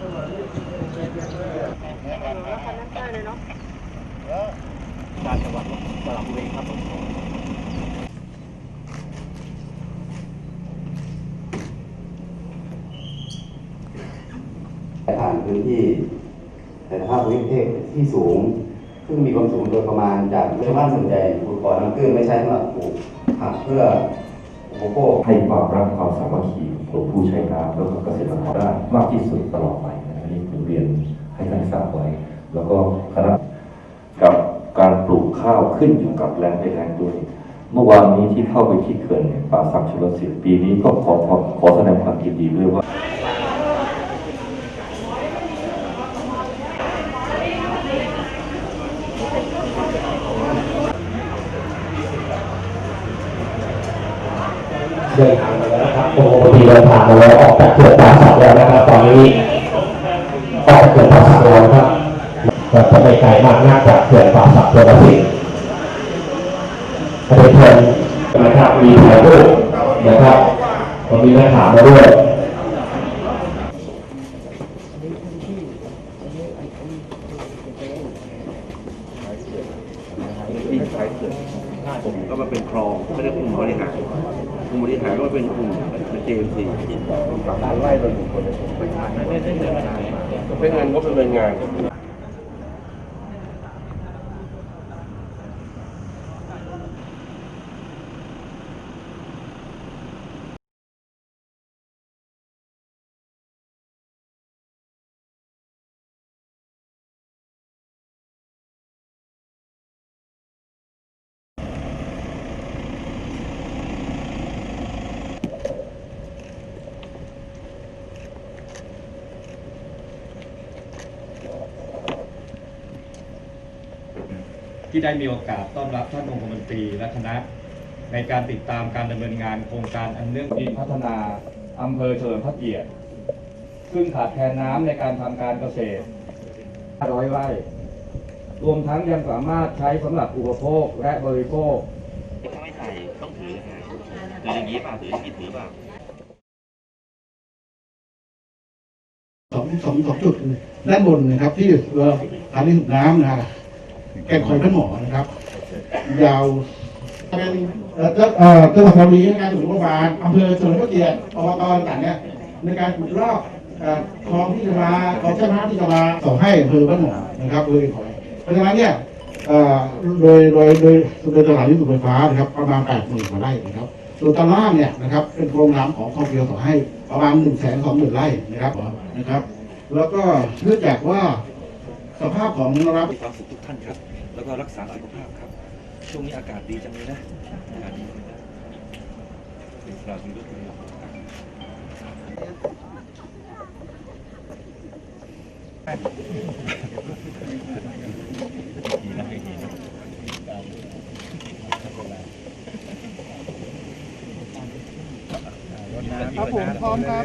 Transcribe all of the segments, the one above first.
การจังหวัดสระบุรีครับผมผ่านพื้นที่ในภาพภูมิเทศที่สูง ซึ่งมีความสูงโดยประมาณจากชาวบ้านส่วนใหญ่ปลูกก่อน้ำเกลือไม่ใช่สำหรับปลูกผักเพื่ออุปโภคให้ความรักความสามัคคีของผู้ใช้น้ำแล้วก็เกษตร มากที่สุดตลอดไปนะครับอันนี้ผมเรียนให้ท่านทราบไว้ แล้วก็คณะกับการปลูกข้าวขึ้นอยู่กับแรงไปแรงด้วย เมื่อวานนี้ที่เข้าไปที่เขื่อนป่าสักชลสิทธิ์ปีนี้ก็ขอขอขอแสดงความยินดีด้วยว่าเดินทาง โอ้โหพอดีเดินทางมาแล้วออกจากเขื่อนป่าสักแล้วนะครับตอนนี้ออกจากเขื่อนป่าสักแล้วครับแต่ก็ไม่ไกลมากนักจากเขื่อนป่าสักตัวละสิบประเด็นนะครับมีถ่ายรูปนะครับตอนนี้นักข่าวมาด้วยที่ใช้เกิด ผมก็มาเป็นครองไม่ได้กลุ่มบริหารกลุ่มบริหารก็มาเป็นกลุ่มเจมซีการไล่โดยบุคคลไม่ใช่ไม่ได้เงินไม่เงินก็เป็นเงินงาน ที่ได้มีโอกาสต้อนรับท่านองคมนตรีและคณะ ในการติดตามการดำเนินงานโครงการอันเนื่องที่พัฒนาอำเภอเฉลิมพระเกียรติซึ่งขาดแคลนน้ำในการทำการเกษตรร้อยไร่ รวมทั้งยังสามารถใช้สำหรับอุปโภคและบริโภคถ้าไม่ใส่ต้องถือนะถืออย่างนี้ป่ะถืออย่างนี้ถือป่ะสองสองสองจุดด้านบนนะครับที่เราฐานที่สูบน้ำนะฮะ แก่งคอยท่านหมอนะครับ ยาวเป็นเอ่อจังเอ่อจังหวัดสระบุรีในการส่วนประมาณอำเภอเฉลิมพระเกียรติอบตต่างๆเนี่ยในการขุดลอกเอ่อคลองที่จะมาคลองเจ้าน้ำที่จะมาส่งให้อำเภอบ้านหมอนะครับโดยขอเพราะฉะนั้นเนี่ยเอ่อโดยโดยโดยโดยสถานที่สูบไฟฟ้านะครับประมาณ8 0 0 0 0กว่าไร่นะครับส่วนตอนล่างเนี่ยนะครับเป็นโครงน้ำของคลองเกียวต่อให้ประมาณ1นึ่งแสนสองหมื่นไร่นะครับนะครับ แล้วก็เนื่องจากว่า สภาพของน้ำมีความสุขทุกท่านครับ แล้วก็รักษาสุขภาพครับ ช่วงนี้อากาศดีจังเลยนะอากาศดีจังเลยนะเป็นสาวยุโรปเลยดีนะดีนะครับผมพร้อมครับ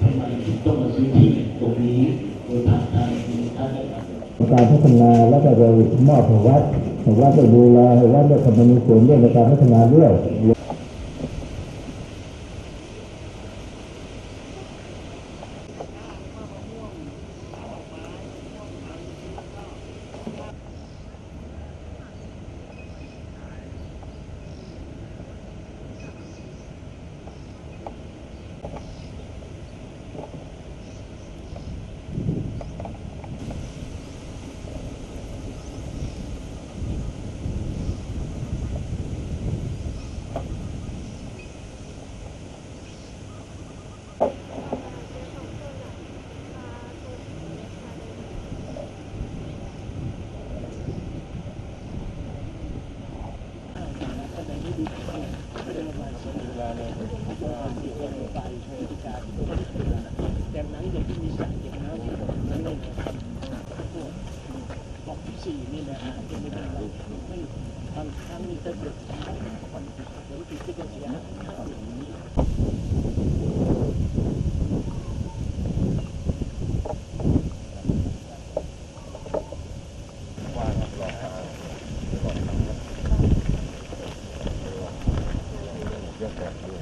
ทำไมถึงต้องมาซื้อที่ตรงนี้โดยผ่านทางท่านการ พัฒนาแล้วก็โดยมอบให้วัดให้วัดได้ดูแลวัดได้ทำมีส่วนเรื่องในการพัฒนาด้วย Yeah.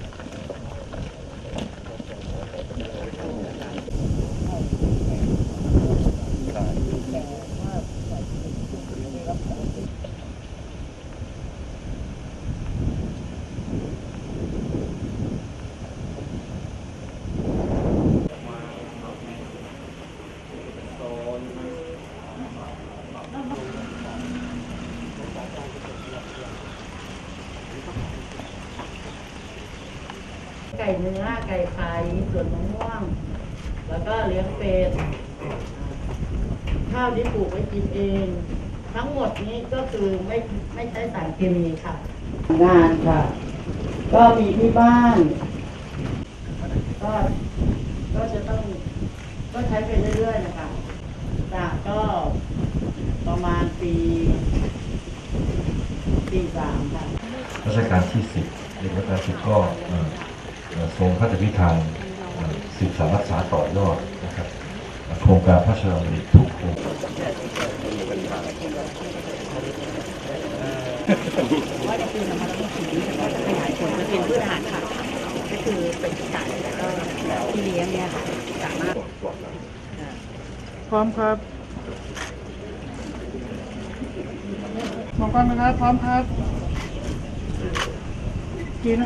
ก่เนื้อ ไก่ไข่ส่วนมะม่วง แล้วก็เลี้ยงเป็ดข้าวที่ปลูกไว้กินเอง ทั้งหมดนี้ก็คือไม่ไม่ใช้สารเคมีค่ะ งานค่ะ ก็มีที่บ้าน ก็ก็จะต้องก็ใช้ไปเรื่อยๆนะคะจากก็ประมาณปีปีสามค่ะรัชกาลที่สิบในรัชกาลที่สิบก็เอ่อเอ่อ ทรงพระราชพิธานเอ่อสืบสานรักษาต่อยอดนะครับโครงการพระราชดำริทุกโครงว่าจะคือมันต้องถึงก็จะขยายผลจะเป็นพืชอาหารค่ะก็คือเป็นไก่แล้วก็ที่เลี้ยงเนี่ยค่ะสามารถพร้อมครับมองกล้องนะครับพร้อมครับกีนะครับ